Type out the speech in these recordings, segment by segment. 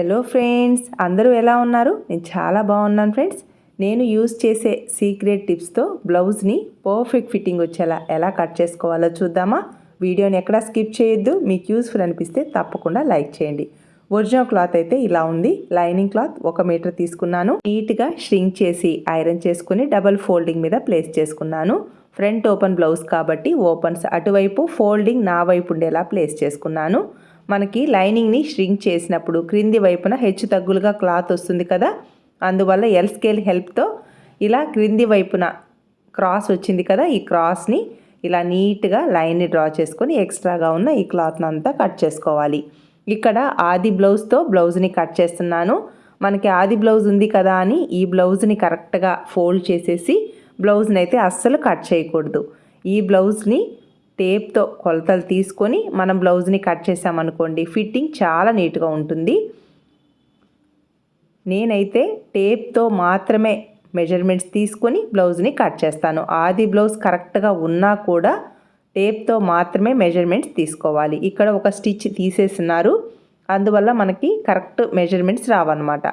Hello friends అందరూ ఎలా ఉన్నారు? నేను చాలా బాగున్నాను ఫ్రెండ్స్ నేను యూస్ చేసే సీక్రెట్ టిప్స్తో బ్లౌజ్ని పర్ఫెక్ట్ ఫిట్టింగ్ వచ్చేలా ఎలా కట్ చేసుకోవాలో చూద్దామా? వీడియోని ఎక్కడా స్కిప్ చేయొద్దు. మీకు యూస్ఫుల్ అనిపిస్తే తప్పకుండా లైక్ చేయండి. ఒరిజినల్ క్లాత్ అయితే ఇలా ఉంది. లైనింగ్ క్లాత్ ఒక మీటర్ తీసుకున్నాను. నీట్గా ష్రింక్ చేసి ఐరన్ చేసుకుని డబల్ ఫోల్డింగ్ మీద ప్లేస్ చేసుకున్నాను. ఫ్రంట్ ఓపెన్ బ్లౌజ్ కాబట్టి ఓపెన్స్ అటువైపు ఫోల్డింగ్ నా వైపు ఉండేలా ప్లేస్ చేసుకున్నాను. మనకి లైనింగ్ని ష్రింక్ చేసినప్పుడు క్రింది వైపున హెచ్చు తగ్గులుగా క్లాత్ వస్తుంది కదా? అందువల్ల ఎల్ స్కేల్ హెల్ప్తో ఇలా క్రింది వైపున క్రాస్ వచ్చింది కదా? ఈ క్రాస్ని ఇలా నీట్గా లైన్ని డ్రా చేసుకొని ఎక్స్ట్రాగా ఉన్న ఈ క్లాత్ని అంతా కట్ చేసుకోవాలి. ఇక్కడ ఆది బ్లౌజ్తో బ్లౌజ్ని కట్ చేస్తున్నాను. మనకి ఆది బ్లౌజ్ ఉంది కదా అని ఈ బ్లౌజ్ని కరెక్ట్గా ఫోల్డ్ చేసేసి బ్లౌజ్ని అయితే అస్సలు కట్ చేయకూడదు. ఈ బ్లౌజ్ని టేప్తో కొలతలు తీసుకొని మనం బ్లౌజ్ని కట్ చేసామనుకోండి ఫిట్టింగ్ చాలా నీట్గా ఉంటుంది. నేనైతే టేప్తో మాత్రమే మెజర్మెంట్స్ తీసుకొని బ్లౌజ్ని కట్ చేస్తాను. ఆది బ్లౌజ్ కరెక్ట్గా ఉన్నా కూడా టేప్తో మాత్రమే మెజర్మెంట్స్ తీసుకోవాలి. ఇక్కడ ఒక స్టిచ్ తీసేస్తున్నారు అందువల్ల మనకి కరెక్ట్ మెజర్మెంట్స్ రావన్నమాట.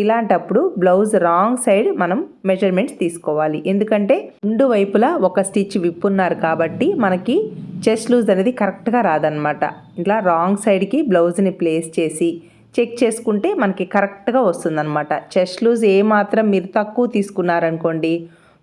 ఇలాంటప్పుడు బ్లౌజ్ రాంగ్ సైడ్ మనం మెజర్మెంట్స్ తీసుకోవాలి. ఎందుకంటే రెండు వైపులా ఒక స్టిచ్ విప్పున్నారు కాబట్టి మనకి చెస్ట్ లూజ్ అనేది కరెక్ట్గా రాదనమాట ఇలా రాంగ్ సైడ్కి బ్లౌజ్ని ప్లేస్ చేసి చెక్ చేసుకుంటే మనకి కరెక్ట్గా వస్తుందన్నమాట. చెస్ట్ లూజ్ ఏమాత్రం మీరు తక్కువ తీసుకున్నారనుకోండి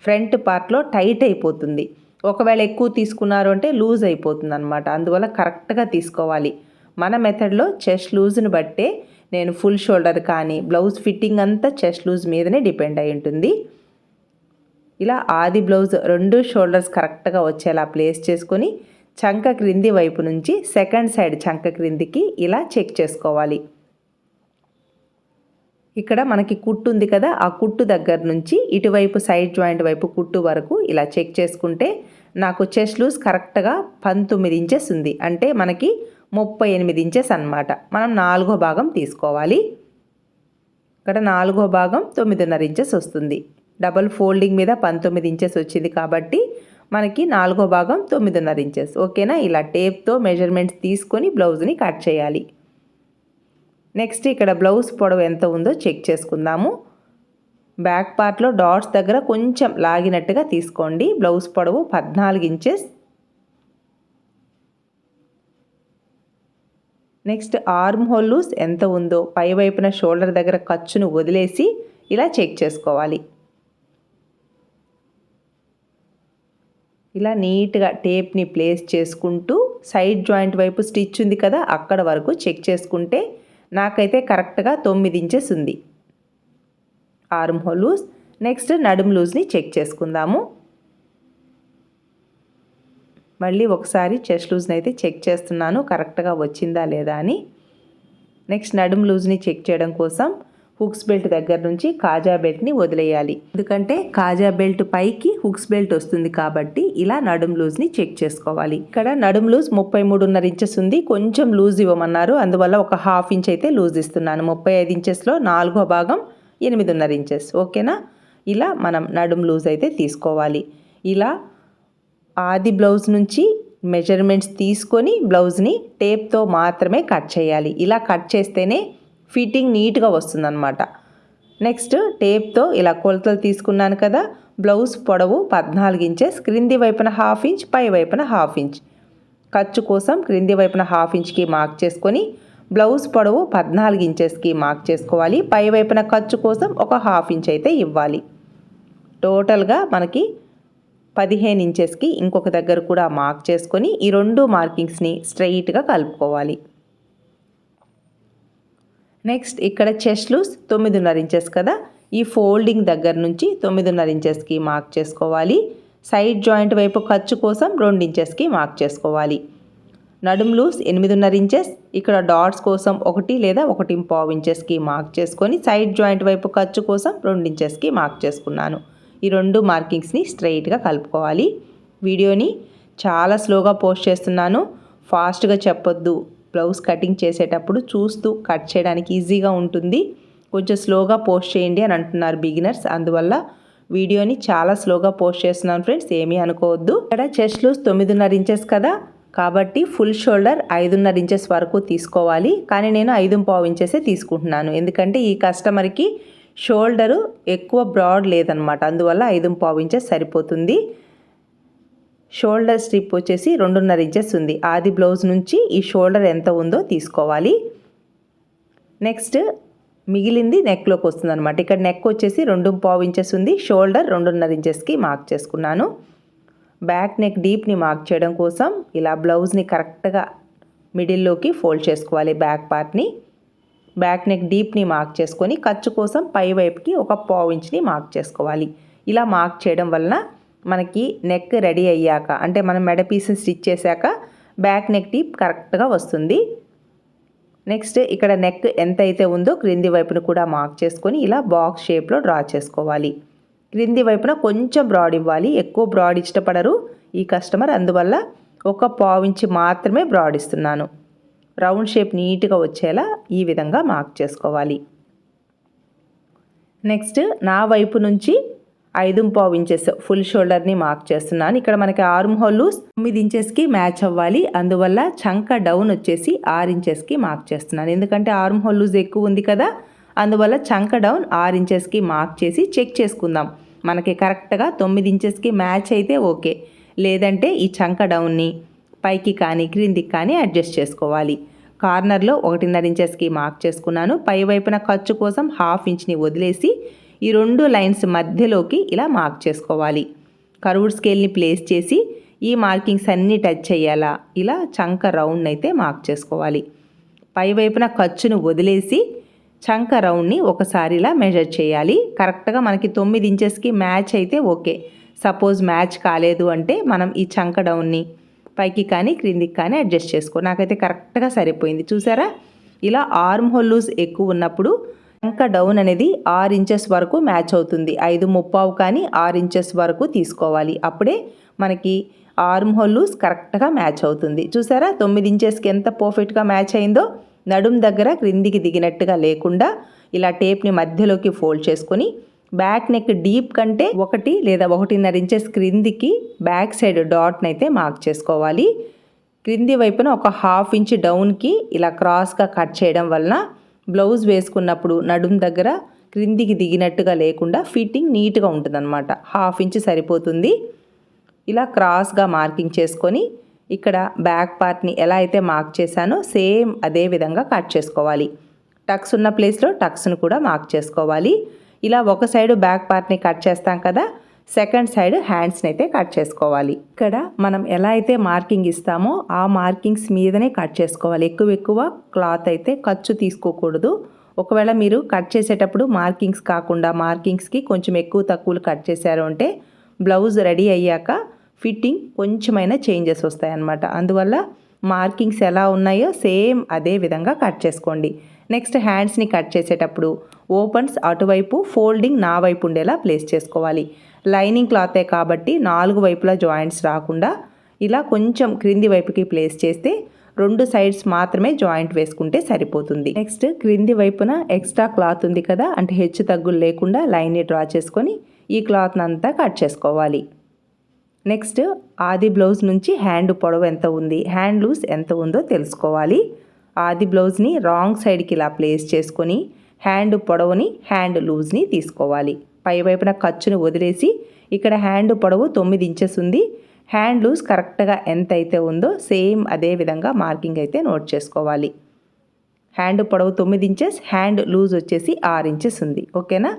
ఫ్రంట్ పార్ట్లో టైట్ అయిపోతుంది. ఒకవేళ ఎక్కువ తీసుకున్నారు అంటే లూజ్ అయిపోతుంది అనమాట అందువల్ల కరెక్ట్గా తీసుకోవాలి. మన మెథడ్లో చెస్ట్ లూజ్ని బట్టే నేను ఫుల్ షోల్డర్ కానీ బ్లౌజ్ ఫిట్టింగ్ అంతా చెస్ట్ లూజ్ మీదనే డిపెండ్ అయి ఉంటుంది. ఇలా ఆది బ్లౌజ్ రెండు షోల్డర్స్ కరెక్ట్గా వచ్చేలా ప్లేస్ చేసుకొని చంక క్రింది వైపు నుంచి సెకండ్ సైడ్ చంక క్రిందికి ఇలా చెక్ చేసుకోవాలి. ఇక్కడ మనకి కుట్టు ఉంది కదా ఆ కుట్టు దగ్గర నుంచి ఇటువైపు సైడ్ జాయింట్ వైపు కుట్టు వరకు ఇలా చెక్ చేసుకుంటే నాకు చెస్ట్ లూజ్ కరెక్ట్గా పంతొమ్మిది ఇంచెస్ ఉంది. అంటే మనకి ముప్పై ఎనిమిది ఇంచెస్ అనమాట మనం నాలుగో భాగం తీసుకోవాలి. ఇక్కడ నాలుగో భాగం తొమ్మిదిన్నర ఇంచెస్ వస్తుంది. డబల్ ఫోల్డింగ్ మీద పంతొమ్మిది ఇంచెస్ వచ్చింది కాబట్టి మనకి నాలుగో భాగం తొమ్మిదిన్నర ఇంచెస్. ఓకేనా? ఇలా టేప్తో మెజర్మెంట్స్ తీసుకొని బ్లౌజ్ని కట్ చేయాలి. నెక్స్ట్ ఇక్కడ బ్లౌజ్ పొడవు ఎంత ఉందో చెక్ చేసుకుందాము. బ్యాక్ పార్ట్లో డాట్స్ దగ్గర కొంచెం లాగినట్టుగా తీసుకోండి. బ్లౌజ్ పొడవు పద్నాలుగు inches. Next arm hole loose ఎంత ఉందో పై వైపున షోల్డర్ దగ్గర ఖర్చును వదిలేసి ఇలా చెక్ చేసుకోవాలి. ఇలా నీట్గా టేప్ని ప్లేస్ చేసుకుంటూ సైడ్ జాయింట్ వైపు స్టిచ్ ఉంది కదా అక్కడ వరకు చెక్ చేసుకుంటే నాకైతే కరెక్ట్గా తొమ్మిది ఇంచెస్ ఉంది. Arm hole loose. నెక్స్ట్ నడుము లూజ్ని చెక్ చేసుకుందాము. మళ్ళీ ఒకసారి చెస్ట్ లూజ్ని అయితే చెక్ చేస్తున్నాను. కరెక్ట్గా వచ్చిందా లేదా అని. నెక్స్ట్ నడుము లూజ్ని చెక్ చేయడం కోసం హుక్స్ బెల్ట్ దగ్గర నుంచి కాజా బెల్ట్ని వదిలేయాలి. ఎందుకంటే కాజా బెల్ట్ పైకి హుక్స్ బెల్ట్ వస్తుంది కాబట్టి ఇలా నడుము లూజ్ని చెక్ చేసుకోవాలి. ఇక్కడ నడుము లూజ్ ముప్పై మూడున్నర ఇంచెస్ ఉంది. కొంచెం లూజ్ ఇవ్వమన్నారు. అందువల్ల ఒక హాఫ్ ఇంచ్ అయితే లూజ్ ఇస్తున్నాను. ముప్పై ఐదు ఇంచెస్లో నాలుగో భాగం ఎనిమిదిన్నర ఇంచెస్. ఓకేనా? ఇలా మనం నడుము లూజ్ అయితే తీసుకోవాలి. ఇలా ఆది బ్లౌజ్ నుంచి మెజర్మెంట్స్ తీసుకొని బ్లౌజ్ని టేప్తో మాత్రమే కట్ చేయాలి. ఇలా కట్ చేస్తేనే ఫిట్టింగ్ నీట్గా వస్తుందన్నమాట. నెక్స్ట్ టేప్తో ఇలా కొలతలు తీసుకున్నాను కదా బ్లౌజ్ పొడవు పద్నాలుగు ఇంచెస్ క్రింది వైపున హాఫ్ ఇంచ్ పై వైపున హాఫ్ ఇంచ్. ఖర్చు కోసం క్రింది వైపున హాఫ్ ఇంచ్కి మార్క్ చేసుకొని బ్లౌజ్ పొడవు పద్నాలుగు ఇంచెస్కి మార్క్ చేసుకోవాలి. పై వైపున ఖర్చు కోసం ఒక హాఫ్ ఇంచ్ అయితే ఇవ్వాలి. టోటల్గా మనకి పదిహేను ఇంచెస్కి ఇంకొక దగ్గర కూడా మార్క్ చేసుకొని ఈ రెండు మార్కింగ్స్ని స్ట్రెయిట్గా కలుపుకోవాలి. నెక్స్ట్ ఇక్కడ చెస్ట్ లూస్ తొమ్మిదిన్నర ఇంచెస్ కదా. ఈ ఫోల్డింగ్ దగ్గర నుంచి తొమ్మిదిన్నర ఇంచెస్కి మార్క్ చేసుకోవాలి. సైడ్ జాయింట్ వైపు ఖర్చు కోసం రెండు ఇంచెస్కి మార్క్ చేసుకోవాలి. నడుము లూస్ ఎనిమిదిన్నర ఇంచెస్ ఇక్కడ డాట్స్ కోసం ఒకటి లేదా ఒకటి పావు ఇంచెస్కి మార్క్ చేసుకొని సైడ్ జాయింట్ వైపు ఖర్చు కోసం రెండు ఇంచెస్కి మార్క్ చేసుకున్నాను. ఈ రెండు మార్కింగ్స్ని స్ట్రైట్గా కలుపుకోవాలి. వీడియోని చాలా స్లోగా పోస్ట్ చేస్తున్నాను. ఫాస్ట్గా చెప్పొద్దు. బ్లౌజ్ కటింగ్ చేసేటప్పుడు చూస్తూ కట్ చేయడానికి ఈజీగా ఉంటుంది. కొంచెం స్లోగా పోస్ట్ చేయండి అని అంటున్నారు బిగినర్స్. అందువల్ల వీడియోని చాలా స్లోగా పోస్ట్ చేస్తున్నాను ఫ్రెండ్స్. ఏమీ అనుకోవద్దు. ఇక్కడ చెస్ట్ లూస్ తొమ్మిదిన్నర ఇంచెస్ కదా. కాబట్టి ఫుల్ షోల్డర్ ఐదున్నర ఇంచెస్ వరకు తీసుకోవాలి. కానీ నేను ఐదు పావు ఇంచెసే తీసుకుంటున్నాను. ఎందుకంటే ఈ కస్టమర్కి షోల్డరు ఎక్కువ బ్రాడ్ లేదనమాట అందువల్ల ఐదు పావు ఇంచెస్ సరిపోతుంది. షోల్డర్ స్ట్రిప్ వచ్చేసి రెండున్నర ఇంచెస్ ఉంది. ఆది బ్లౌజ్ నుంచి ఈ షోల్డర్ ఎంత ఉందో తీసుకోవాలి. నెక్స్ట్ మిగిలింది నెక్లోకి వస్తుంది అనమాట ఇక్కడ నెక్ వచ్చేసి రెండు పావు ఇంచెస్ ఉంది. షోల్డర్ రెండున్నర ఇంచెస్కి మార్క్ చేసుకున్నాను. బ్యాక్ నెక్ డీప్ని మార్క్ చేయడం కోసం ఇలా బ్లౌజ్ని కరెక్ట్గా మిడిల్లోకి ఫోల్డ్ చేసుకోవాలి బ్యాక్ పార్ట్ని. బ్యాక్ నెక్ డీప్ని మార్క్ చేసుకొని ఖర్చు కోసం పై వైపుకి ఒక పావు ఇంచ్ని మార్క్ చేసుకోవాలి. ఇలా మార్క్ చేయడం వలన మనకి నెక్ రెడీ అయ్యాక అంటే మనం మెడ పీస్ని స్టిచ్ చేశాక బ్యాక్ నెక్ డీప్ కరెక్ట్గా వస్తుంది. నెక్స్ట్ ఇక్కడ నెక్ ఎంత అయితే ఉందో క్రింది వైపును కూడా మార్క్ చేసుకొని ఇలా బాక్స్ షేప్లో డ్రా చేసుకోవాలి. క్రింది వైపున కొంచెం బ్రాడ్ ఇవ్వాలి. ఎక్కువ బ్రాడ్ ఇష్టపడరు ఈ కస్టమర్. అందువల్ల ఒక పావించి మాత్రమే బ్రాడ్ ఇస్తున్నాను. రౌండ్ షేప్ నీట్గా వచ్చేలా ఈ విధంగా మార్క్ చేసుకోవాలి. నెక్స్ట్ నా వైపు నుంచి ఐదు పావు ఇంచెస్ ఫుల్ షోల్డర్ని మార్క్ చేస్తున్నాను. ఇక్కడ మనకి ఆర్మ్ హోల్ తొమ్మిది ఇంచెస్కి మ్యాచ్ అవ్వాలి. అందువల్ల చంక డౌన్ వచ్చేసి ఆరు ఇంచెస్కి మార్క్ చేస్తున్నాను. ఎందుకంటే ఆర్మ్ హోల్ లూజ్ ఎక్కువ ఉంది కదా అందువల్ల చంక డౌన్ ఆరు ఇంచెస్కి మార్క్ చేసి చెక్ చేసుకుందాం. మనకి కరెక్ట్గా తొమ్మిది ఇంచెస్కి మ్యాచ్ అయితే ఓకే. లేదంటే ఈ చంక డౌన్ని పైకి కానీ క్రిందికి కానీ అడ్జస్ట్ చేసుకోవాలి. కార్నర్లో ఒకటిన్నర ఇంచెస్కి మార్క్ చేసుకున్నాను. పై వైపున ఖర్చు కోసం హాఫ్ ఇంచ్ని వదిలేసి ఈ రెండు లైన్స్ మధ్యలోకి ఇలా మార్క్ చేసుకోవాలి. కర్వ్డ్ స్కేల్ని ప్లేస్ చేసి ఈ మార్కింగ్స్ అన్నీ టచ్ చేయాలా ఇలా చంక రౌండ్ అయితే మార్క్ చేసుకోవాలి. పై వైపున ఖర్చును వదిలేసి చంక రౌండ్ని ఒకసారి ఇలా మెజర్ చేయాలి. కరెక్ట్గా మనకి తొమ్మిది ఇంచెస్కి మ్యాచ్ అయితే ఓకే. సపోజ్ మ్యాచ్ కాలేదు అంటే మనం ఈ చంక డౌన్ని పైకి కానీ క్రిందికి కానీ అడ్జస్ట్ చేసుకో. నాకైతే కరెక్ట్గా సరిపోయింది. చూసారా? ఇలా ఆర్మ్ హోల్ లూజ్ ఎక్కువ ఉన్నప్పుడు ఇంకా డౌన్ అనేది ఆరు ఇంచెస్ వరకు మ్యాచ్ అవుతుంది. ఐదు ముప్పావు కానీ ఆరు ఇంచెస్ వరకు తీసుకోవాలి. అప్పుడే మనకి ఆర్మ్ హోల్ లూజ్ కరెక్ట్గా మ్యాచ్ అవుతుంది. చూసారా? తొమ్మిది ఇంచెస్కి ఎంత పర్ఫెక్ట్గా మ్యాచ్ అయిందో నడుం దగ్గర క్రిందికి దిగినట్టుగా లేకుండా ఇలా టేప్ని మధ్యలోకి ఫోల్డ్ చేసుకొని బ్యాక్ నెక్ డీప్ కంటే ఒకటి లేదా ఒకటిన్నర ఇంచెస్ క్రిందికి బ్యాక్ సైడ్ డాట్ని అయితే మార్క్ చేసుకోవాలి. క్రింది వైపున ఒక హాఫ్ ఇంచ్ డౌన్కి ఇలా క్రాస్గా కట్ చేయడం వలన బ్లౌజ్ వేసుకున్నప్పుడు నడుం దగ్గర క్రిందికి దిగినట్టుగా లేకుండా ఫిట్టింగ్ నీట్గా ఉంటుందన్నమాట. హాఫ్ ఇంచ్ సరిపోతుంది. ఇలా క్రాస్గా మార్కింగ్ చేసుకొని ఇక్కడ బ్యాక్ పార్ట్ని ఎలా అయితే మార్క్ చేశానో సేమ్ అదే విధంగా కట్ చేసుకోవాలి. టక్స్ ఉన్న ప్లేస్లో టక్స్ను కూడా మార్క్ చేసుకోవాలి. ఇలా ఒక సైడ్ బ్యాక్ పార్ట్ని కట్ చేస్తాం కదా సెకండ్ సైడ్ హ్యాండ్స్ని అయితే కట్ చేసుకోవాలి. ఇక్కడ మనం ఎలా అయితే మార్కింగ్ ఇస్తామో ఆ మార్కింగ్స్ మీదనే కట్ చేసుకోవాలి. ఎక్కువ ఎక్కువ క్లాత్ అయితే ఖర్చు తీసుకోకూడదు. ఒకవేళ మీరు కట్ చేసేటప్పుడు మార్కింగ్స్ కాకుండా మార్కింగ్స్కి కొంచెం ఎక్కువ తక్కువలు కట్ చేశారు అంటే బ్లౌజ్ రెడీ అయ్యాక ఫిట్టింగ్ కొంచెమైనా చేంజెస్ వస్తాయన్నమాట. అందువల్ల మార్కింగ్స్ ఎలా ఉన్నాయో సేమ్ అదే విధంగా కట్ చేసుకోండి. నెక్స్ట్ హ్యాండ్స్ని కట్ చేసేటప్పుడు ఓపెన్స్ అటువైపు ఫోల్డింగ్ నా వైపు ఉండేలా ప్లేస్ చేసుకోవాలి. లైనింగ్ క్లాతే కాబట్టి నాలుగు వైపులా జాయింట్స్ రాకుండా ఇలా కొంచెం క్రింది వైపుకి ప్లేస్ చేస్తే రెండు సైడ్స్ మాత్రమే జాయింట్ వేసుకుంటే సరిపోతుంది. నెక్స్ట్ క్రింది వైపున ఎక్స్ట్రా క్లాత్ ఉంది కదా అంటే హెచ్చు తగ్గులు లేకుండా లైన్ని డ్రా చేసుకొని ఈ క్లాత్ని అంతా కట్ చేసుకోవాలి. నెక్స్ట్ ఆది బ్లౌజ్ నుంచి హ్యాండ్ పొడవు ఎంత ఉంది? హ్యాండ్ లూజ్ ఎంత ఉందో తెలుసుకోవాలి. ఆది బ్లౌజ్ని రాంగ్ సైడ్కి ఇలా ప్లేస్ చేసుకొని హ్యాండ్ పొడవుని హ్యాండ్ లూజ్ని తీసుకోవాలి. పై వైపున ఖర్చును వదిలేసి ఇక్కడ హ్యాండ్ పొడవు తొమ్మిది ఇంచెస్ ఉంది. హ్యాండ్ లూజ్ కరెక్ట్గా ఎంత అయితే ఉందో సేమ్ అదే విధంగా మార్కింగ్ అయితే నోట్ చేసుకోవాలి. హ్యాండ్ పొడవు తొమ్మిది ఇంచెస్ హ్యాండ్ లూజ్ వచ్చేసి ఆరు ఇంచెస్ ఉంది. ఓకేనా?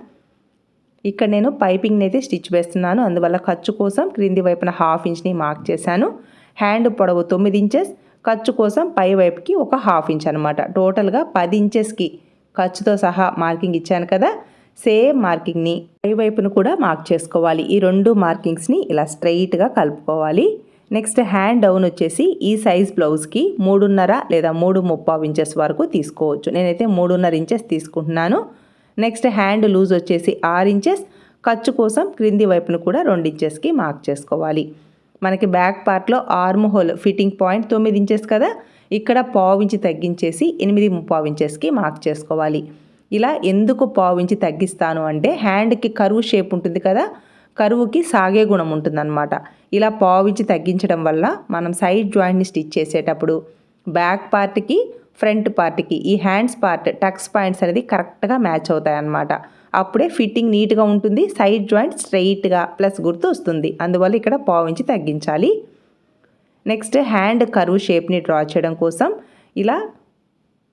ఇక్కడ నేను పైపింగ్ని అయితే స్టిచ్ వేస్తున్నాను. అందువల్ల ఖర్చు కోసం క్రింది వైపున హాఫ్ ఇంచ్ని మార్క్ చేశాను. హ్యాండ్ పొడవు తొమ్మిది ఇంచెస్ ఖర్చు కోసం పై వైపుకి ఒక హాఫ్ ఇంచ్ అనమాట టోటల్గా పది ఇంచెస్కి ఖర్చుతో సహా మార్కింగ్ ఇచ్చాను కదా. సేమ్ మార్కింగ్ని పై వైపును కూడా మార్క్ చేసుకోవాలి. ఈ రెండు మార్కింగ్స్ని ఇలా స్ట్రైట్గా కలుపుకోవాలి. నెక్స్ట్ హ్యాండ్ డౌన్ వచ్చేసి ఈ సైజ్ బ్లౌజ్కి మూడున్నర లేదా మూడు ముప్పావు ఇంచెస్ వరకు తీసుకోవచ్చు. నేనైతే మూడున్నర ఇంచెస్ తీసుకుంటున్నాను. నెక్స్ట్ హ్యాండ్ లూజ్ వచ్చేసి ఆరు ఇంచెస్. ఖర్చు కోసం క్రింది వైపును కూడా రెండు ఇంచెస్కి మార్క్ చేసుకోవాలి. మనకి బ్యాక్ పార్ట్లో ఆర్మ్ హోల్ ఫిట్టింగ్ పాయింట్ తొమ్మిది ఇంచెస్ కదా. ఇక్కడ పావు ఇంచి తగ్గించేసి ఎనిమిది ముప్పావు ఇంచెస్కి మార్క్ చేసుకోవాలి. ఇలా ఎందుకు పావు ఇంచి తగ్గిస్తాను అంటే హ్యాండ్కి కరువు షేప్ ఉంటుంది కదా. కరువుకి సాగే గుణం ఉంటుందన్నమాట. ఇలా పావించి తగ్గించడం వల్ల మనం సైడ్ జాయింట్ని స్టిచ్ చేసేటప్పుడు బ్యాక్ పార్ట్కి ఫ్రంట్ పార్ట్కి ఈ హ్యాండ్స్ పార్ట్ టక్స్ పాయింట్స్ అనేది కరెక్ట్గా మ్యాచ్ అవుతాయి అన్నమాట అప్పుడే ఫిట్టింగ్ నీట్గా ఉంటుంది సైడ్ జాయింట్ స్ట్రైట్గా ప్లస్ గుర్తు వస్తుంది. అందువల్ల ఇక్కడ పావించి తగ్గించాలి. నెక్స్ట్ హ్యాండ్ కరువు షేప్ని డ్రా చేయడం కోసం ఇలా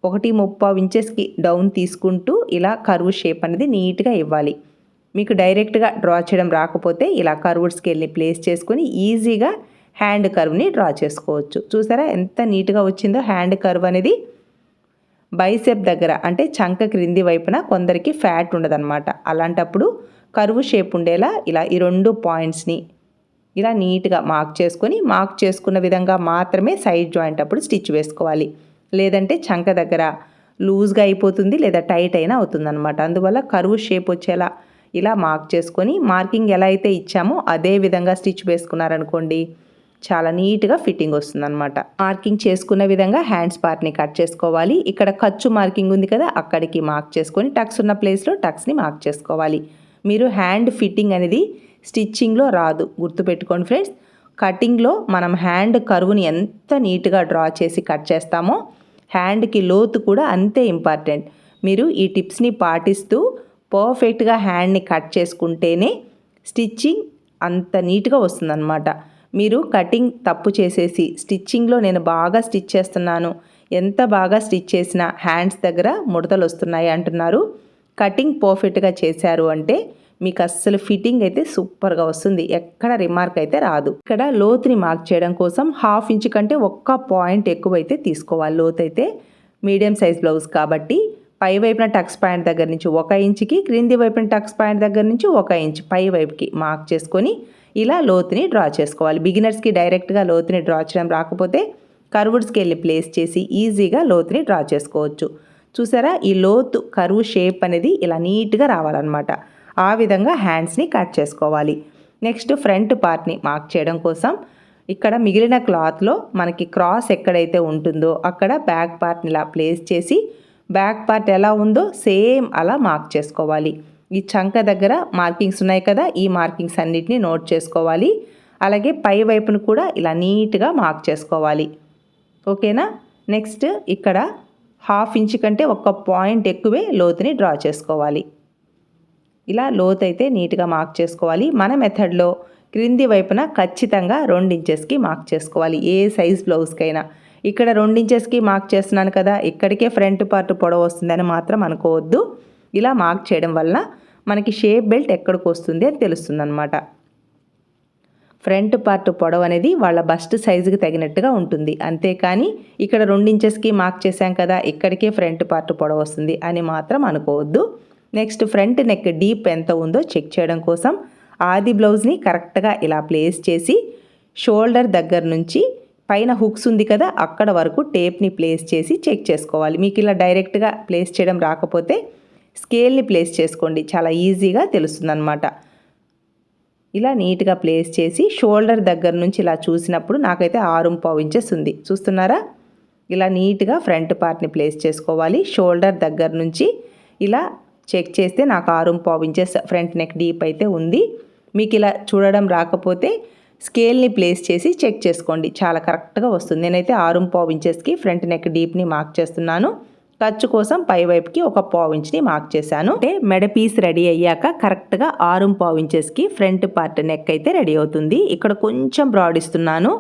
ఒకటి ముప్పావు ఇంచెస్కి డౌన్ తీసుకుంటూ ఇలా కరువు షేప్ అనేది నీట్గా ఇవ్వాలి. మీకు డైరెక్ట్గా డ్రా చేయడం రాకపోతే ఇలా కర్వ్డ్ స్కేల్ని ప్లేస్ చేసుకొని ఈజీగా హ్యాండ్ కర్వ్ని డ్రా చేసుకోవచ్చు. చూసారా ఎంత నీట్గా వచ్చిందో హ్యాండ్ కర్వ్ అనేది. బైసెప్ దగ్గర అంటే చంక క్రింది వైపున కొందరికి ఫ్యాట్ ఉండదన్నమాట. అలాంటప్పుడు కరువు షేప్ ఉండేలా ఇలా ఈ రెండు పాయింట్స్ని ఇలా నీట్గా మార్క్ చేసుకొని మార్క్ చేసుకున్న విధంగా మాత్రమే సైడ్ జాయింట్ అప్పుడు స్టిచ్ వేసుకోవాలి. లేదంటే చంక దగ్గర లూజ్గా అయిపోతుంది లేదా టైట్ అయినా అవుతుందన్నమాట. అందువల్ల కరువు షేప్ వచ్చేలా ఇలా మార్క్ చేసుకొని మార్కింగ్ ఎలా అయితే ఇచ్చామో అదే విధంగా స్టిచ్ వేసుకున్నారనుకోండి చాలా నీట్గా ఫిట్టింగ్ వస్తుందన్నమాట. మార్కింగ్ చేసుకున్న విధంగా హ్యాండ్స్ పార్ట్ని కట్ చేసుకోవాలి. ఇక్కడ ఖర్చు మార్కింగ్ ఉంది కదా అక్కడికి మార్క్ చేసుకొని టక్స్ ఉన్న ప్లేస్లో టక్స్ని మార్క్ చేసుకోవాలి. మీరు హ్యాండ్ ఫిట్టింగ్ అనేది స్టిచ్చింగ్లో రాదు. గుర్తుపెట్టుకోండి ఫ్రెండ్స్ కటింగ్లో మనం హ్యాండ్ కరువుని ఎంత నీట్గా డ్రా చేసి కట్ చేస్తామో హ్యాండ్కి లోతు కూడా అంతే ఇంపార్టెంట్. మీరు ఈ టిప్స్ని పాటిస్తూ పర్ఫెక్ట్గా హ్యాండ్ని కట్ చేసుకుంటేనే స్టిచ్చింగ్ అంత నీట్గా వస్తుందన్నమాట. మీరు కటింగ్ తప్పు చేసేసి స్టిచ్చింగ్లో నేను బాగా స్టిచ్ చేస్తున్నాను. ఎంత బాగా స్టిచ్ చేసినా హ్యాండ్స్ దగ్గర ముడతలు వస్తున్నాయి అంటున్నారు. కటింగ్ పర్ఫెక్ట్గా చేశారు అంటే మీకు అస్సలు ఫిట్టింగ్ అయితే సూపర్గా వస్తుంది. ఎక్కడ రిమార్క్ అయితే రాదు. ఇక్కడ లోతుని మార్క్ చేయడం కోసం హాఫ్ ఇంచ్ కంటే ఒక్క పాయింట్ ఎక్కువైతే తీసుకోవాలి. లోతు అయితే మీడియం సైజ్ బ్లౌజ్ కాబట్టి పై వైపున టక్స్ పాయింట్ దగ్గర నుంచి ఒక ఇంచుకి క్రింది వైపున టక్స్ పాయింట్ దగ్గర నుంచి ఒక ఇంచ్ పై వైపుకి మార్క్ చేసుకొని ఇలా లోతుని డ్రా చేసుకోవాలి. బిగినర్స్కి డైరెక్ట్గా లోతుని డ్రా చేయడం రాకపోతే కర్వుడ్స్కి వెళ్ళి ప్లేస్ చేసి ఈజీగా లోతుని డ్రా చేసుకోవచ్చు. చూసారా? ఈ లోతు కరువు షేప్ అనేది ఇలా నీట్గా రావాలన్నమాట. ఆ విధంగా హ్యాండ్స్ని కట్ చేసుకోవాలి. నెక్స్ట్ ఫ్రంట్ పార్ట్ని మార్క్ చేయడం కోసం ఇక్కడ మిగిలిన క్లాత్లో మనకి క్రాస్ ఎక్కడైతే ఉంటుందో అక్కడ బ్యాక్ పార్ట్ని ఇలా ప్లేస్ చేసి బ్యాక్ పార్ట్ ఎలా ఉందో సేమ్ అలా మార్క్ చేసుకోవాలి. ఈ చంక దగ్గర మార్కింగ్స్ ఉన్నాయి కదా ఈ మార్కింగ్స్ అన్నిటిని నోట్ చేసుకోవాలి. అలాగే పై వైపును కూడా ఇలా నీట్గా మార్క్ చేసుకోవాలి. ఓకేనా? నెక్స్ట్ ఇక్కడ హాఫ్ ఇంచ్ కంటే ఒక పాయింట్ ఎక్కువే లోతుని డ్రా చేసుకోవాలి. ఇలా లోతు అయితే నీట్గా మార్క్ చేసుకోవాలి. మన మెథడ్లో క్రింది వైపున ఖచ్చితంగా రెండు ఇంచెస్కి మార్క్ చేసుకోవాలి. ఏ సైజ్ బ్లౌజ్కైనా. ఇక్కడ రెండు ఇంచెస్కి మార్క్ చేస్తున్నాను కదా ఇక్కడికే ఫ్రంట్ పార్ట్ పొడవు వస్తుందని మాత్రం అనుకోవద్దు. ఇలా మార్క్ చేయడం వల్ల మనకి షేప్ బెల్ట్ ఎక్కడికి వస్తుంది అని తెలుస్తుంది అనమాట ఫ్రంట్ పార్ట్ పొడవు అనేది వాళ్ళ బస్ట్ సైజుకి తగినట్టుగా ఉంటుంది. అంతేకాని ఇక్కడ రెండించెస్కి మార్క్ చేశాం కదా ఇక్కడికే ఫ్రంట్ పార్ట్ పొడవు వస్తుంది అని మాత్రం అనుకోవద్దు. నెక్స్ట్ ఫ్రంట్ నెక్ డీప్ ఎంత ఉందో చెక్ చేయడం కోసం ఆది బ్లౌజ్ని కరెక్ట్గా ఇలా ప్లేస్ చేసి షోల్డర్ దగ్గర నుంచి పైన హుక్స్ ఉంది కదా అక్కడ వరకు టేప్ని ప్లేస్ చేసి చెక్ చేసుకోవాలి. మీకు ఇలా డైరెక్ట్గా ప్లేస్ చేయడం రాకపోతే స్కేల్ని ప్లేస్ చేసుకోండి. చాలా ఈజీగా తెలుస్తుందన్నమాట. ఇలా నీట్గా ప్లేస్ చేసి షోల్డర్ దగ్గర నుంచి ఇలా చూసినప్పుడు నాకైతే ఆరు పావు ఇంచెస్ ఉంది. చూస్తున్నారా? ఇలా నీట్గా ఫ్రంట్ పార్ట్ని ప్లేస్ చేసుకోవాలి. షోల్డర్ దగ్గర నుంచి ఇలా చెక్ చేస్తే నాకు ఆరు పావు ఇంచెస్ ఫ్రంట్ నెక్ డీప్ అయితే ఉంది. మీకు ఇలా చూడడం రాకపోతే స్కేల్ని ప్లేస్ చేసి చెక్ చేసుకోండి. చాలా కరెక్ట్గా వస్తుంది. నేనైతే ఆరు పావు ఇంచెస్కి ఫ్రంట్ నెక్ డీప్ని మార్క్ చేస్తున్నాను. ఖర్చు కోసం పై వైపుకి ఒక పావించ్ని మార్క్ చేశాను. అంటే మెడ పీస్ రెడీ అయ్యాక కరెక్ట్గా ఆరు పావించెస్కి ఫ్రంట్ పార్ట్ నెక్ అయితే రెడీ అవుతుంది. ఇక్కడ కొంచెం బ్రాడ్ ఇస్తున్నాను.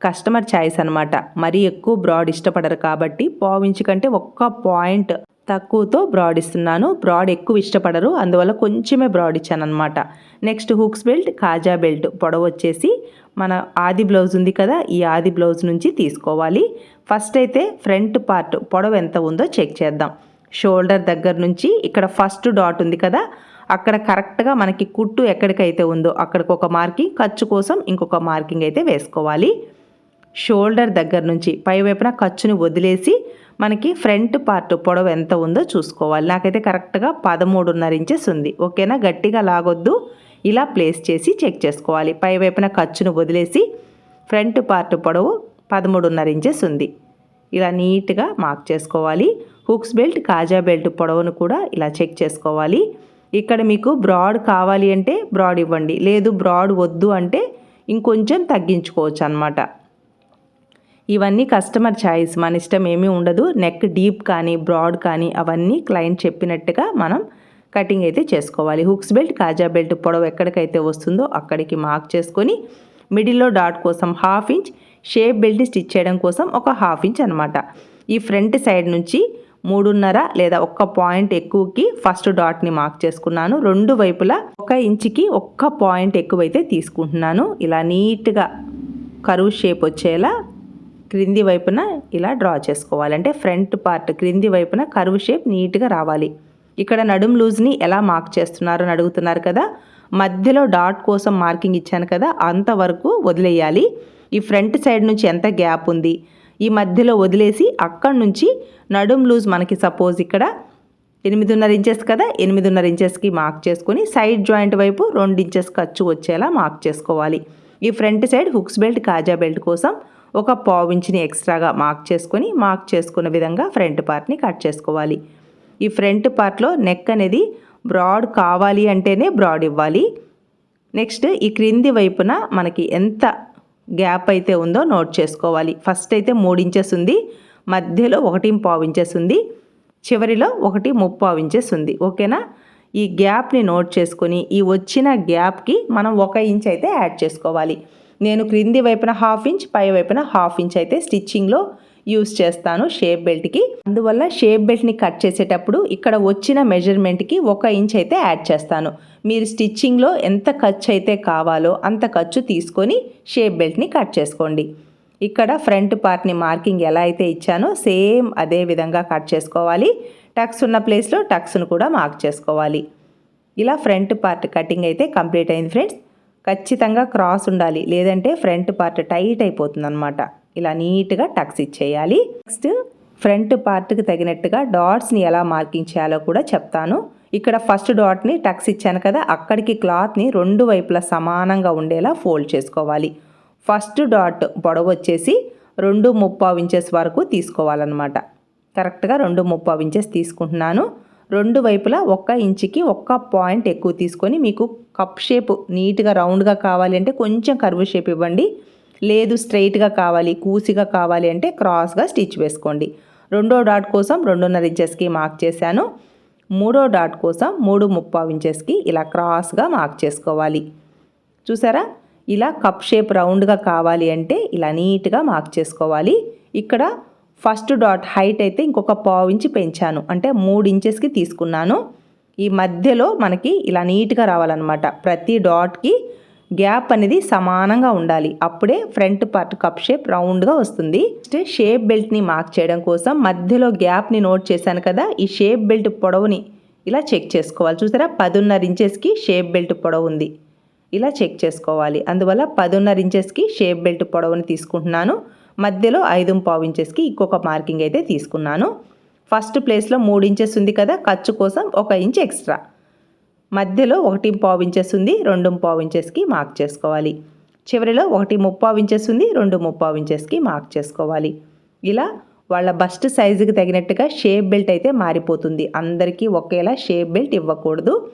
కస్టమర్ ఛాయిస్ అనమాట మరీ ఎక్కువ బ్రాడ్ ఇష్టపడరు కాబట్టి పావించి కంటే ఒక్క పాయింట్ తక్కువతో బ్రాడ్ ఇస్తున్నాను. బ్రాడ్ ఎక్కువ ఇష్టపడరు. అందువల్ల కొంచెమే బ్రాడ్ ఇచ్చాను అనమాట నెక్స్ట్ హుక్స్ బెల్ట్ కాజా బెల్ట్ పొడవు వచ్చేసి మన ఆది బ్లౌజ్ ఉంది కదా ఈ ఆది బ్లౌజ్ నుంచి తీసుకోవాలి. ఫస్ట్ అయితే ఫ్రంట్ పార్ట్ పొడవు ఎంత ఉందో చెక్ చేద్దాం. షోల్డర్ దగ్గర నుంచి ఇక్కడ ఫస్ట్ డాట్ ఉంది కదా అక్కడ కరెక్ట్గా మనకి కుట్టు ఎక్కడికైతే ఉందో అక్కడికి ఒక మార్కింగ్ ఖర్చు కోసం ఇంకొక మార్కింగ్ అయితే వేసుకోవాలి. షోల్డర్ దగ్గర నుంచి పై వైపున ఖర్చుని వదిలేసి మనకి ఫ్రంట్ పార్ట్ పొడవు ఎంత ఉందో చూసుకోవాలి. నాకైతే కరెక్ట్గా పదమూడున్నర ఇంచెస్ ఉంది. ఓకేనా? గట్టిగా లాగొద్దు. ఇలా ప్లేస్ చేసి చెక్ చేసుకోవాలి. పై వైపున ఖర్చును వదిలేసి ఫ్రంట్ పార్ట్ పొడవు పదమూడున్నర ఇంచెస్ ఉంది. ఇలా నీట్గా మార్క్ చేసుకోవాలి. హుక్స్ బెల్ట్ కాజా బెల్ట్ పొడవును కూడా ఇలా చెక్ చేసుకోవాలి. ఇక్కడ మీకు బ్రాడ్ కావాలి అంటే బ్రాడ్ ఇవ్వండి. లేదు బ్రాడ్ వద్దు అంటే ఇంకొంచెం తగ్గించుకోవచ్చు అనమాట ఇవన్నీ కస్టమర్ ఛాయిస్ మన ఇష్టం ఏమీ ఉండదు. నెక్ డీప్ కానీ బ్రాడ్ కానీ అవన్నీ క్లయింట్ చెప్పినట్టుగా మనం కటింగ్ అయితే చేసుకోవాలి. హుక్స్ బెల్ట్ కాజా బెల్ట్ పొడవు ఎక్కడికైతే వస్తుందో అక్కడికి మార్క్ చేసుకొని మిడిల్లో డాట్ కోసం half inch shape belt stitch చేయడం కోసం ఒక హాఫ్ ఇంచ్ అనమాట ఈ ఫ్రంట్ సైడ్ నుంచి మూడున్నర లేదా ఒక్క పాయింట్ ఎక్కువకి ఫస్ట్ డాట్ని మార్క్ చేసుకున్నాను. రెండు వైపులా ఒక ఇంచుకి ఒక్క పాయింట్ ఎక్కువైతే తీసుకుంటున్నాను. ఇలా నీట్గా కరువు షేప్ వచ్చేలా క్రింది వైపున ఇలా డ్రా చేసుకోవాలి. అంటే ఫ్రంట్ పార్ట్ క్రింది వైపున కరువు షేప్ నీట్గా రావాలి. ఇక్కడ నడుం లూజ్ని ఎలా మార్క్ చేస్తున్నారు అని అడుగుతున్నారు కదా? మధ్యలో డాట్ కోసం మార్కింగ్ ఇచ్చాను కదా? అంతవరకు వదిలేయాలి. ఈ ఫ్రంట్ సైడ్ నుంచి ఎంత గ్యాప్ ఉంది? ఈ మధ్యలో వదిలేసి అక్కడి నుంచి నడుం లూజ్ మనకి సపోజ్ ఇక్కడ ఎనిమిదిన్నర ఇంచెస్ కదా? ఎనిమిదిన్నర ఇంచెస్కి మార్క్ చేసుకొని సైడ్ జాయింట్ వైపు రెండు ఇంచెస్ ఖర్చు వచ్చేలా మార్క్ చేసుకోవాలి. ఈ ఫ్రంట్ సైడ్ హుక్స్ బెల్ట్ కాజా బెల్ట్ కోసం ఒక పావు ఇంచుని ఎక్స్ట్రాగా మార్క్ చేసుకొని మార్క్ చేసుకున్న విధంగా ఫ్రంట్ పార్ట్ని కట్ చేసుకోవాలి. ఈ ఫ్రంట్ పార్ట్లో నెక్ అనేది బ్రాడ్ కావాలి అంటేనే బ్రాడ్ ఇవ్వాలి. నెక్స్ట్ ఈ క్రింది వైపున మనకి ఎంత గ్యాప్ అయితే ఉందో నోట్ చేసుకోవాలి. ఫస్ట్ అయితే మూడు ఇంచెస్ ఉంది మధ్యలో ఒకటి పావు ఇంచెస్ ఉంది చివరిలో ఒకటి ముప్పావు ఇంచెస్ ఉంది. ఓకేనా? ఈ గ్యాప్ని నోట్ చేసుకొని ఈ వచ్చిన గ్యాప్కి మనం ఒక ఇంచ్ అయితే యాడ్ చేసుకోవాలి. నేను క్రింది వైపున హాఫ్ ఇంచ్ పై వైపున హాఫ్ ఇంచ్ అయితే స్టిచ్చింగ్లో యూస్ చేస్తాను షేప్ బెల్ట్కి. అందువల్ల షేప్ బెల్ట్ని కట్ చేసేటప్పుడు ఇక్కడ వచ్చిన మెజర్మెంట్కి ఒక ఇంచ్ అయితే యాడ్ చేస్తాను. మీరు స్టిచ్చింగ్లో ఎంత ఖర్చు అయితే కావాలో అంత ఖర్చు తీసుకొని షేప్ బెల్ట్ని కట్ చేసుకోండి. ఇక్కడ ఫ్రంట్ పార్ట్ని మార్కింగ్ ఎలా అయితే ఇచ్చానో సేమ్ అదే విధంగా కట్ చేసుకోవాలి. టక్స్ ఉన్న ప్లేస్లో టక్స్ను కూడా మార్క్ చేసుకోవాలి. ఇలా ఫ్రంట్ పార్ట్ కటింగ్ అయితే కంప్లీట్ అయింది ఫ్రెండ్స్. ఖచ్చితంగా క్రాస్ ఉండాలి. లేదంటే ఫ్రంట్ పార్ట్ టైట్ అయిపోతుంది అనమాట ఇలా నీట్గా టక్స్ ఇచ్చేయాలి. నెక్స్ట్ ఫ్రంట్ పార్ట్కి తగినట్టుగా డాట్స్ని ఎలా మార్కింగ్ చేయాలో కూడా చెప్తాను. ఇక్కడ ఫస్ట్ డాట్ని టక్స్ ఇచ్చాను కదా అక్కడికి క్లాత్ని రెండు వైపులా సమానంగా ఉండేలా ఫోల్డ్ చేసుకోవాలి. ఫస్ట్ డాట్ పొడవు వచ్చేసి రెండు ముప్పావు ఇంచెస్ వరకు తీసుకోవాలన్నమాట. కరెక్ట్గా రెండు ముప్పావు ఇంచెస్ తీసుకుంటున్నాను. రెండు వైపులా ఒక్క ఇంచుకి ఒక్క పాయింట్ ఎక్కువ తీసుకొని మీకు కప్ షేప్ నీట్గా రౌండ్గా కావాలి అంటే కొంచెం కర్వ్ షేప్ ఇవ్వండి. లేదు స్ట్రైట్గా కావాలి కూసిగా కావాలి అంటే క్రాస్గా స్టిచ్ వేసుకోండి. రెండో డాట్ కోసం రెండున్నర ఇంచెస్కి మార్క్ చేశాను. మూడో డాట్ కోసం మూడు ముప్పావు ఇంచెస్కి ఇలా క్రాస్గా మార్క్ చేసుకోవాలి. చూసారా? ఇలా కప్ షేప్ రౌండ్గా కావాలి అంటే ఇలా నీట్గా మార్క్ చేసుకోవాలి. ఇక్కడ ఫస్ట్ డాట్ హైట్ అయితే ఇంకొక పావు ఇంచి పెంచాను. అంటే మూడు ఇంచెస్కి తీసుకున్నాను. ఈ మధ్యలో మనకి ఇలా నీట్గా రావాలన్నమాట. ప్రతి డాట్కి గ్యాప్ అనేది సమానంగా ఉండాలి. అప్పుడే ఫ్రంట్ పార్ట్ కప్ షేప్ రౌండ్గా వస్తుంది. నెక్స్ట్ షేప్ బెల్ట్ని మార్క్ చేయడం కోసం మధ్యలో గ్యాప్ని నోట్ చేశాను కదా ఈ షేప్ బెల్ట్ పొడవుని ఇలా చెక్ చేసుకోవాలి. చూసారా? పదున్నర ఇంచెస్కి షేప్ బెల్ట్ పొడవు ఉంది. ఇలా చెక్ చేసుకోవాలి. అందువల్ల పదున్నర ఇంచెస్కి షేప్ బెల్ట్ పొడవుని తీసుకుంటున్నాను. మధ్యలో ఐదు పావు ఇంచెస్కి ఇంకొక మార్కింగ్ అయితే తీసుకున్నాను. ఫస్ట్ ప్లేస్లో మూడు ఇంచెస్ ఉంది కదా ఖర్చు కోసం ఒక ఇంచ్ ఎక్స్ట్రా. మధ్యలో ఒకటి పావు ఇంచెస్ ఉంది రెండు పావు ఇంచెస్కి మార్క్ చేసుకోవాలి. చివరిలో ఒకటి ముప్పావు ఇంచెస్ ఉంది రెండు ముప్పావు ఇంచెస్కి మార్క్ చేసుకోవాలి. ఇలా వాళ్ళ బస్ట్ సైజుకి తగినట్టుగా షేప్ బెల్ట్ అయితే మారిపోతుంది. అందరికీ ఒకేలా షేప్ బెల్ట్ ఇవ్వకూడదు.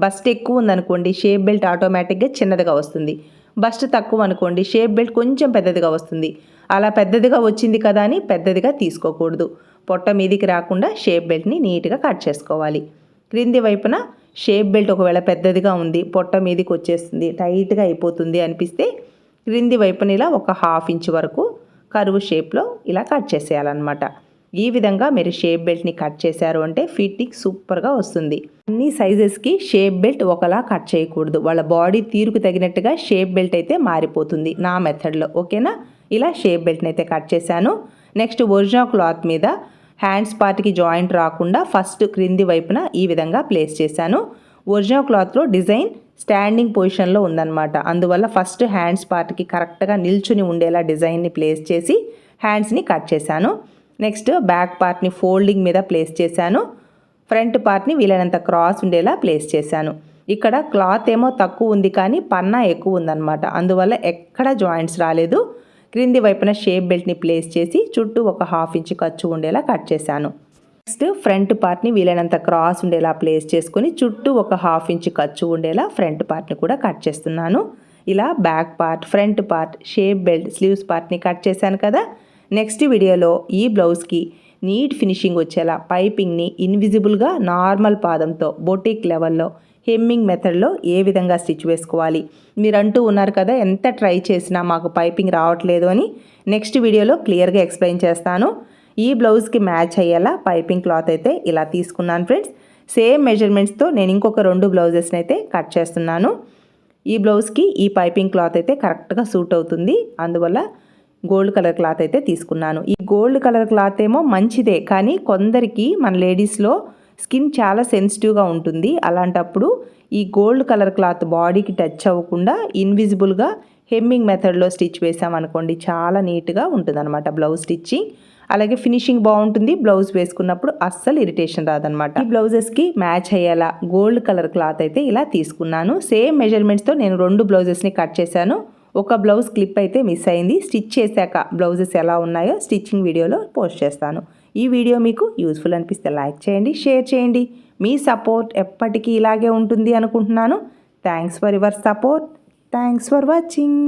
బస్ట్ ఎక్కువ ఉందనుకోండి షేప్ బెల్ట్ ఆటోమేటిక్గా చిన్నదిగా వస్తుంది. బస్ట్ తక్కువ అనుకోండి షేప్ బెల్ట్ కొంచెం పెద్దదిగా వస్తుంది. అలా పెద్దదిగా వచ్చింది కదా అని పెద్దదిగా తీసుకోకూడదు. పొట్ట మీదికి రాకుండా షేప్ బెల్ట్ని నీట్గా కట్ చేసుకోవాలి. క్రింది వైపున షేప్ బెల్ట్ ఒకవేళ పెద్దదిగా ఉంది పొట్ట మీదికి వచ్చేస్తుంది టైట్గా అయిపోతుంది అనిపిస్తే క్రింది వైపున ఇలా ఒక హాఫ్ ఇంచ్ వరకు కరువు షేప్లో ఇలా కట్ చేసేయాలన్నమాట. ఈ విధంగా మీరు షేప్ బెల్ట్ని కట్ చేశారు అంటే ఫిట్టింగ్ సూపర్గా వస్తుంది. అన్ని సైజెస్కి షేప్ బెల్ట్ ఒకలా కట్ చేయకూడదు. వాళ్ళ బాడీ తీరుకు తగినట్టుగా షేప్ బెల్ట్ అయితే మారిపోతుంది నా మెథడ్లో ఓకేనా ఇలా షేప్ బెల్ట్ని అయితే కట్ చేశాను. నెక్స్ట్ ఒరిజినల్ క్లాత్ మీద హ్యాండ్స్ పార్ట్కి జాయింట్ రాకుండా ఫస్ట్ క్రింది వైపున ఈ విధంగా ప్లేస్ చేశాను. ఒరిజినల్ క్లాత్లో డిజైన్ స్టాండింగ్ పొజిషన్లో ఉందన్నమాట. అందువల్ల ఫస్ట్ హ్యాండ్స్ పార్ట్కి కరెక్ట్గా నిల్చుని ఉండేలా డిజైన్ని ప్లేస్ చేసి హ్యాండ్స్ని కట్ చేశాను. నెక్స్ట్ బ్యాక్ పార్ట్ని ఫోల్డింగ్ మీద ప్లేస్ చేశాను. ఫ్రంట్ పార్ట్ని వీలైనంత క్రాస్ ఉండేలా ప్లేస్ చేశాను. ఇక్కడ క్లాత్ ఏమో తక్కువ ఉంది కానీ పన్నా ఎక్కువ ఉందన్నమాట. అందువల్ల ఎక్కడ జాయింట్స్ రాలేదు. క్రింది వైపున షేప్ బెల్ట్ని ప్లేస్ చేసి చుట్టూ ఒక హాఫ్ ఇంచ్ ఖర్చు ఉండేలా కట్ చేశాను. నెక్స్ట్ ఫ్రంట్ పార్ట్ని వీలైనంత క్రాస్ ఉండేలా ప్లేస్ చేసుకొని చుట్టూ ఒక హాఫ్ ఇంచ్ ఖర్చు ఉండేలా ఫ్రంట్ పార్ట్ని కూడా కట్ చేస్తున్నాను. ఇలా back part front part shape belt sleeves పార్ట్ని కట్ చేశాను కదా. నెక్స్ట్ వీడియోలో ఈ బ్లౌజ్కి నీట్ ఫినిషింగ్ వచ్చేలా పైపింగ్ని ఇన్విజిబుల్గా నార్మల్ పాదంతో బొటిక్ లెవెల్లో హెమ్మింగ్ మెథడ్లో ఏ విధంగా స్టిచ్ వేసుకోవాలి. మీరు అంటూ ఉన్నారు కదా ఎంత ట్రై చేసినా మాకు పైపింగ్ రావట్లేదు అని. నెక్స్ట్ వీడియోలో క్లియర్గా ఎక్స్ప్లెయిన్ చేస్తాను. ఈ బ్లౌజ్కి మ్యాచ్ అయ్యేలా పైపింగ్ క్లాత్ అయితే ఇలా తీసుకున్నాను ఫ్రెండ్స్. సేమ్ మెజర్మెంట్స్తో నేను ఇంకొక రెండు బ్లౌజెస్ని అయితే కట్ చేస్తున్నాను. ఈ బ్లౌజ్కి ఈ పైపింగ్ క్లాత్ అయితే కరెక్ట్గా సూట్ అవుతుంది. అందువల్ల గోల్డ్ కలర్ క్లాత్ అయితే తీసుకున్నాను. ఈ గోల్డ్ కలర్ క్లాత్ ఏమో మంచిదే కానీ కొందరికి మన లేడీస్లో స్కిన్ చాలా సెన్సిటివ్గా ఉంటుంది. అలాంటప్పుడు ఈ గోల్డ్ కలర్ క్లాత్ బాడీకి టచ్ అవ్వకుండా ఇన్విజిబుల్గా హెమ్మింగ్ మెథడ్లో స్టిచ్ వేసామనుకోండి చాలా నీట్గా ఉంటుంది బ్లౌజ్ స్టిచ్చింగ్ అలాగే ఫినిషింగ్ బాగుంటుంది బ్లౌజ్ వేసుకున్నప్పుడు అస్సలు ఇరిటేషన్ రాదనమాట ఈ బ్లౌజెస్కి మ్యాచ్ అయ్యేలా గోల్డ్ కలర్ క్లాత్ అయితే ఇలా తీసుకున్నాను. సేమ్ మెజర్మెంట్స్తో నేను రెండు బ్లౌజెస్ని కట్ చేశాను. ఒక బ్లౌజ్ క్లిప్ అయితే మిస్ అయింది. స్టిచ్ చేశాక బ్లౌజెస్ ఎలా ఉన్నాయో స్టిచ్చింగ్ వీడియోలో పోస్ట్ చేస్తాను. ఈ వీడియో మీకు యూస్ఫుల్ అనిపిస్తే లైక్ చేయండి షేర్ చేయండి. మీ సపోర్ట్ ఎప్పటికీ ఇలాగే ఉంటుంది అనుకుంటున్నాను. Thanks for your support thanks for watching